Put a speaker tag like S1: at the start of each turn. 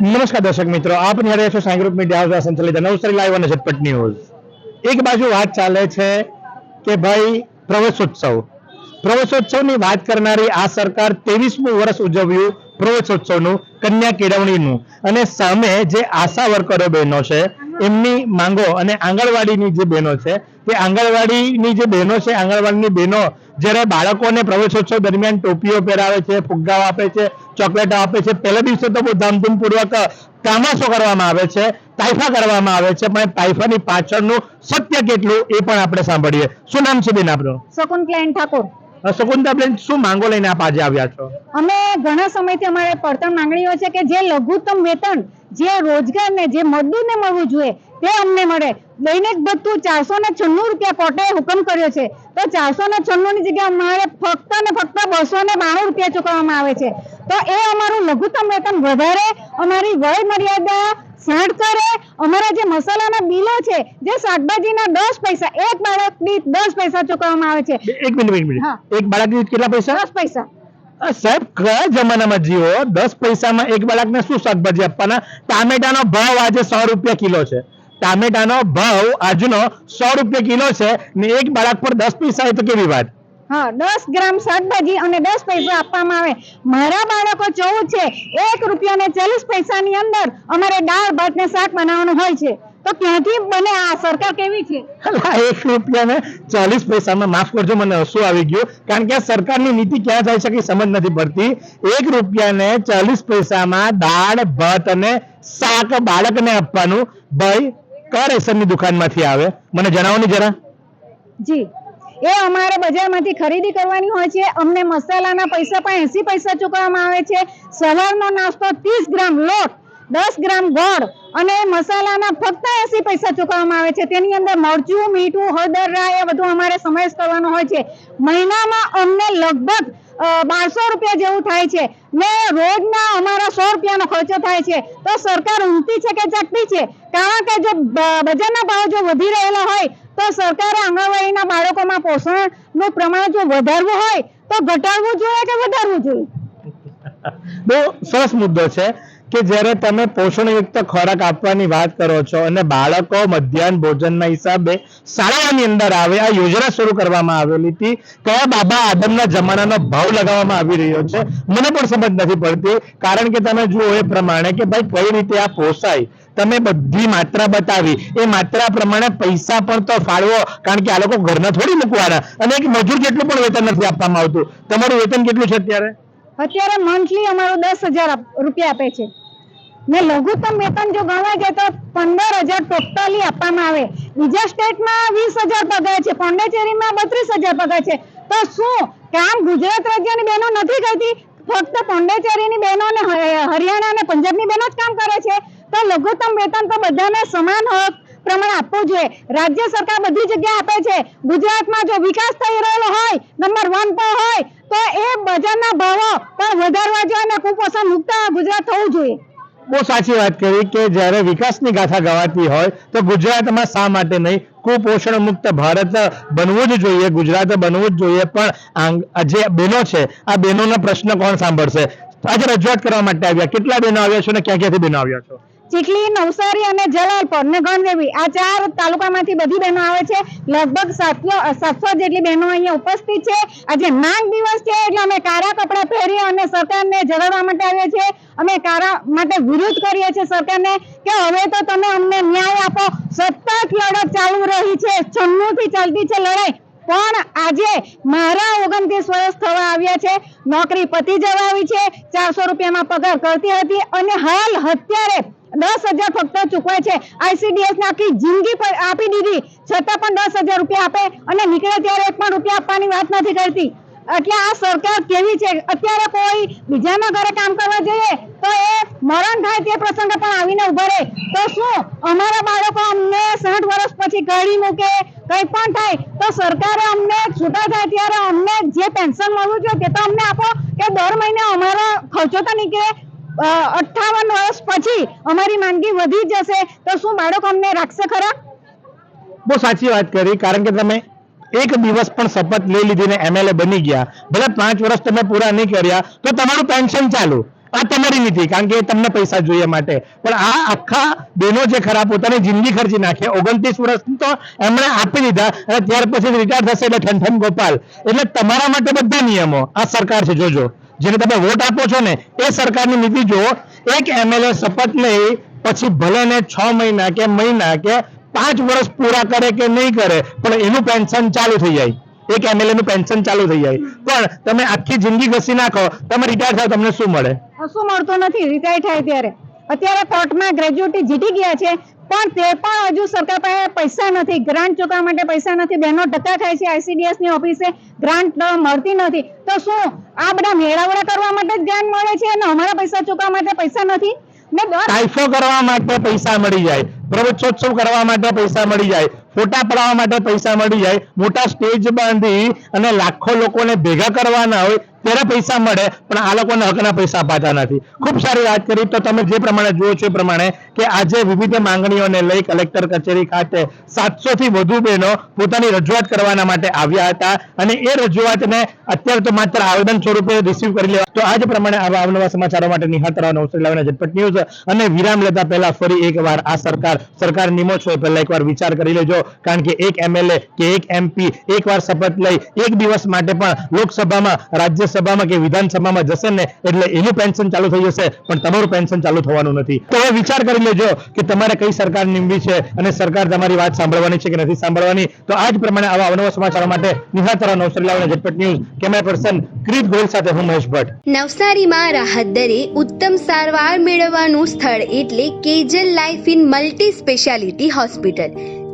S1: નમસ્કાર દર્શક મિત્રો, આપ નિહાળી છો સાંઈ ગ્રુપ મીડિયા દ્વારા સંચાલિત નવસારી લાઈવ અને ઝટપટ ન્યૂઝ એક બાજુ વાત ચાલે છે કે ભાઈ, પ્રવેશોત્સવ. પ્રવેશોત્સવની વાત કરનારી આ સરકાર ત્રેવીસમું વર્ષ ઉજવ્યું પ્રવેશોત્સવનું, કન્યા કેળવણીનું. અને સામે જે આશા વર્કરો બહેનો છે, એમની માંગો અને આંગણવાડીની જે બહેનો છે તે આંગણવાડીની જે બહેનો છે, આંગણવાડીની બહેનો જ્યારે બાળકોને પ્રવેશોત્સવ દરમિયાન ટોપીઓ પહેરાવે છે, ફુગ્ગાઓ આપે છે, ચોકલેટો આપે છે, પહેલા દિવસે તો બહુ ધામધૂમપૂર્વક તામાશો કરવામાં આવે છે, તાઇફા કરવામાં આવે છે, પણ તાઇફાની પાછળનું સત્ય કેટલું એ પણ આપણે સાંભળીએ. શું નામ છે બેન આપણું
S2: શકુન ક્લાયન્ટ ઠાકોર.
S1: શકુંતલાબેન, શું માંગો લઈને આપ આજે આવ્યા છો?
S2: અમે ઘણા સમયથી અમારે પડતર માંગણીઓ છે કે જે લઘુત્તમ વેતન, જે રોજગાર ને જે મજદૂરને મળવું જોઈએ, તે અમને મળે. દૈનિક ભથ્થું ચારસો ને છન્નું રૂપિયા કોર્ટે હુકમ કર્યો છે. તો ચારસો ને છન્નું ની જગ્યાએ અમારે ફક્ત ને ફક્ત બસો ને બાણું રૂપિયા ચૂકવવામાં આવે છે. તો એ અમારું લઘુત્તમ વેતન વધારે, અમારી વય મર્યાદા સાઠ કરે અમારા જે મસાલાના બિલો છે જે શાકભાજીના દસ પૈસા એક બાળક દીઠ દસ પૈસા ચૂકવવામાં આવે છે.
S1: એક મિનિટ એક મિનિટ. એક બાળક દીઠ કેટલા પૈસા?
S2: દસ પૈસા.
S1: સાહેબ કયા જમાનામાં જીવો દસ પૈસામાં એક બાળકને શું શાકભાજી આપવાના? ટામેટાનો ભાવ આજે સો રૂપિયા કિલો છે. ટામેટાનો ભાવ આજનો સો રૂપિયા કિલો છે ને એક બાળક પર દસ પૈસા એ તો કેવી વાત?
S2: હા દસ ગ્રામ શાકભાજી અને દસ પૈસા આપવામાં આવે. મારા બાળકો ચૌદ છે. એક રૂપિયા ને ચાલીસ પૈસાની અંદર અમારે દાળ ભાત ને શાક બનાવવાનું હોય છે. તો ક્યાંથી બને આ? સરકાર કેવી છે?
S1: એક રૂપિયા ને ચાલીસ પૈસામાં માફ કરજો મને હસુ આવી ગયું. કારણ કે આ સરકારની નીતિ ક્યાં જાય છે કે સમજ નથી પડતી. એક રૂપિયા ને ચાલીસ પૈસામાં દાળ ભાત અને શાક બાળકને આપવાનું ભાઈ કયા રેશનની દુકાનમાંથી આવે. મને જણાવો ને જરા.
S2: જી. એ અમારે બજારમાંથી ખરીદી કરવાની હોય છે. અમને મસાલાના પૈસા પણ એસી પૈસા ચૂકવવામાં આવે છે. સવારનો નાસ્તો ત્રીસ ગ્રામ લોટ, દસ ગ્રામ ગોળ અને મસાલાના ફક્ત એસી પૈસા ચૂકવવામાં આવે છે. તેની અંદર મરચું, મીઠું, હળદર રાય એ બધું અમારે સમાવેશ કરવાનો હોય છે. મહિનામાં અમને લગભગ બારસો રૂપિયા જેવું થાય છે. ને રોજના અમારા સો રૂપિયાનો ખર્ચો થાય છે. તો સરકાર ઊંઘતી છે કે જાગતી છે? કારણ કે જો બજારના ભાવ જો વધી રહેલા હોય તો સરકારે આંગણવાડીના બાળકોમાં પોષણનું પ્રમાણ જો વધારવું હોય, તો ઘટાડવું જોઈએ કે વધારવું જોઈએ?
S1: બહુ સરસ મુદ્દો છે કે જ્યારે તમે પોષણયુક્ત ખોરાક આપવાની વાત કરો છો અને બાળકો મધ્યાહન ભોજનના હિસાબે શાળાની અંદર આવે, આ યોજના શરૂ કરવામાં આવેલી હતી, કયા બાબા આદમના જમાનાનો ભાવ લગાવવામાં આવી રહ્યો છે, મને પણ સમજ નથી પડતી, કારણ કે તમે જુઓ એ પ્રમાણે કે ભાઈ કઈ રીતે આ પોસાય. તમે બધી માત્રા બતાવી. એ માત્રા પ્રમાણે પૈસા પણ તો ફાળવો, કારણ કે આ લોકો ઘરના થોડી મૂકવાના. અને એક મજૂર જેટલું પણ વેતન નથી આપવામાં આવતું. તમારું વેતન કેટલું છે અત્યારે?
S2: અત્યારે મંથલી અમારું દસ રૂપિયા આપે છે. ને લઘુત્તમ વેતન જો ગણવા જાય તો પંદર હજાર ટોટલી આપવામાં આવે. બીજા સ્ટેટમાં વીસ હજાર પગાર છે, પોંડેચેરીમાં બત્રીસ હજાર પગાર છે. તો શું? કામ ગુજરાત રાજ્યની બહેનો નથી કરતી? ફક્ત પોંડેચેરીની બહેનો ને હરિયાણા અને પંજાબની બહેનો જ કામ કરે છે? તો લઘુત્તમ વેતન તો બધાને સમાન હક પ્રમાણે આપવું જોઈએ. રાજ્ય સરકાર બધી જગ્યાએ આપે છે. ગુજરાતમાં જો વિકાસ થઈ રહેલો હોય નંબર વન પર હોય, તો એ બજારના ભાવો પણ વધારવા જોઈએ અને કુપોષણ મુક્ત ગુજરાત થવું જોઈએ.
S1: બહુ સાચી વાત કરી કે જ્યારે વિકાસની ગાથા ગવાતી હોય, તો ગુજરાતમાં શા માટે નહીં? કુપોષણ મુક્ત ભારત બનવું જ જોઈએ, ગુજરાત બનવું જ જોઈએ. પણ જે બહેનો છે, આ બહેનોનો પ્રશ્ન કોણ સાંભળશે? આજે રજૂઆત કરવા માટે આવ્યા. કેટલા બહેનો આવ્યા છો ને ક્યાં ક્યાંથી બહેનો આવ્યા છો?
S2: ચીખલી, નવસારી અને જલાલપોર ને ગણદેવી. આ ચાર તાલુકામાંથી બધી બહેનો આવે છે. લગભગ સાતસો સાતસો જેટલી બહેનો અહીંયા ઉપસ્થિત છે. આજે નાગ દિવસ છે એટલે અમે કારા કપડાં પહેરી અને સરકારને જણાવવા માટે આવ્યા છે અમે કારા માટે વિરોધ કરીએ છીએ સરકારને કે હવે તો તમે અમને ન્યાય આપો. સતત લડત ચાલુ રહી છે. છન્નું ચાલતી છે લડાઈ. પણ આજે મારા ઓગણત્રીસ વર્ષ થવા આવ્યા છે. નોકરી પતી જવા આવી છે. ચારસો રૂપિયામાં પગાર કરતી હતી અને હાલ અત્યારે દસ હજાર ફક્ત ચૂકવે છે. આઈસીડીએસ આખી જિંદગી આપી દીધી. છતાં પણ દસ રૂપિયા આપે અને નીકળે ત્યારે એક પણ રૂપિયા આપવાની વાત નથી કરતી. એટલે આ સરકાર કેવી છે? અત્યારે કોઈ બીજાના ઘરે કામ કરવા જઈએ તો એ મરણ થાય તે પ્રસંગે પણ આવીને ઊભા રહે. તો શું? અમારા બાળકો અમને સાઠ વર્ષ પછી ઘડી મૂકે, કઈ પણ થાય, તો સરકારે અમને છૂટા થાય ત્યારે અમને જે પેન્શન મળવું જોઈએ તે તો અમને આપો કે દર મહિને અમારા ખર્ચો તો નીકળે. અઠાવન વર્ષ અમારી માંદગી વધી જશે. તો શું બાળકો અમને રાખશે ખરા?
S1: બહુ સાચી વાત કરી, કારણ કે તમે એક દિવસ પણ શપથ લઈ લીધીને એમએલએ બની ગયા. ભલે પાંચ વર્ષ તમે પૂરા નહીં કર્યા, તો તમારું પેન્શન ચાલુ. આ તમારી નીતિ કારણ કે તમને પૈસા જોઈએ માટે. પણ આ આખા બેનો જે ખરા, પોતાની જિંદગી ખર્ચી નાખે. ઓગણત્રીસ વર્ષ તો એમણે આપી દીધા અને ત્યાર પછી રિટાયર થશે એટલે ઠન ગોપાલ. એટલે તમારા માટે બધા નિયમો આ સરકાર છે. જોજો. જેને તમે વોટ આપો છો ને, એ સરકારની નીતિ જો એક એમએલએ શપથ લઈ, પછી ભલે ને છ મહિના કે મહિના કે પાંચ વર્ષ પૂરા કરે કે નહીં કરે, પણ એનું પેન્શન ચાલુ થઈ જાય. એક એમએલએ નું પેન્શન ચાલુ થઈ જાય. પણ તમે આખી જિંદગી ઘસી નાખો, તમે રિટાયર થાવ તમને શું મળે?
S2: શું મળતું નથી? રિટાયર થાય ત્યારે. અત્યારે કોર્ટમાં ગ્રેજ્યુટી જીતી ગયા છે. પણ તે પણ હજુ સરકાર પાસે પૈસા નથી. ગ્રાન્ટ ચૂકવવા માટે પૈસા નથી. બહેનો ધક્કા ખાય છે આઈસીડીએસની ઓફિસે. ગ્રાન્ટ મળતી નથી. તો શું? આ બધા મેળાવડા કરવા માટે જ ગ્રાન્ટ મળે છે અને અમારા પૈસા ચૂકવવા માટે પૈસા નથી?
S1: ટાઈફો કરવા માટે પૈસા મળી જાય. પ્રવચોત્સવ કરવા માટે પૈસા મળી જાય. ફોટા પડાવવા માટે પૈસા મળી જાય. મોટા સ્ટેજ બાંધી અને લાખો લોકોને ભેગા કરવાના હોય ત્યારે પૈસા મળે, પણ આ લોકોને હકના પૈસા અપાતા નથી. ખૂબ સારી વાત કરી. તો તમે જે પ્રમાણે જુઓ છો એ પ્રમાણે કે આજે વિવિધ માંગણીઓને લઈ કલેક્ટર કચેરી ખાતે સાતસો થી વધુ બહેનો પોતાની રજૂઆત કરવાના માટે આવ્યા હતા. અને એ રજૂઆતને અત્યારે તો માત્ર આવેદન સ્વરૂપે રિસીવ કરી લેવા. તો આજ પ્રમાણે આવા અવનવા સમાચારો માટે નિહાળ તરફ નવસરી લાવીને ઝટપટ ન્યૂઝ અને વિરામ લેતા પહેલા ફરી એકવાર આ સરકાર સરકાર નિમો છો એ પહેલા એકવાર વિચાર કરી લેજો. કારણ કે એક એમએલએ કે એક એમપી એકવાર શપથ લઈ એક દિવસ માટે પણ લોકસભામાં રાજ્યસભામાં કે વિધાનસભામાં જશે ને, એટલે એનું પેન્શન ચાલુ થઈ જશે, પણ તમારું પેન્શન ચાલુ થવાનું નથી. તો હવે વિચાર કરી લેજો કે તમારે કઈ સરકાર નિમવી છે અને સરકાર તમારી વાત સાંભળવાની છે કે નથી સાંભળવાની. તો આ જ પ્રમાણે આવા અવનવા સમાચારો માટે નિહાતરા Navsari Jhatpat news. Camera person Krit Goyal સાથે હું મહેશ ભટ્ટ.
S3: નવસારીમાં રાહત દરે ઉત્તમ સારવાર મેળવવાનું સ્થળ એટલે Kejal life in multi speciality hospital.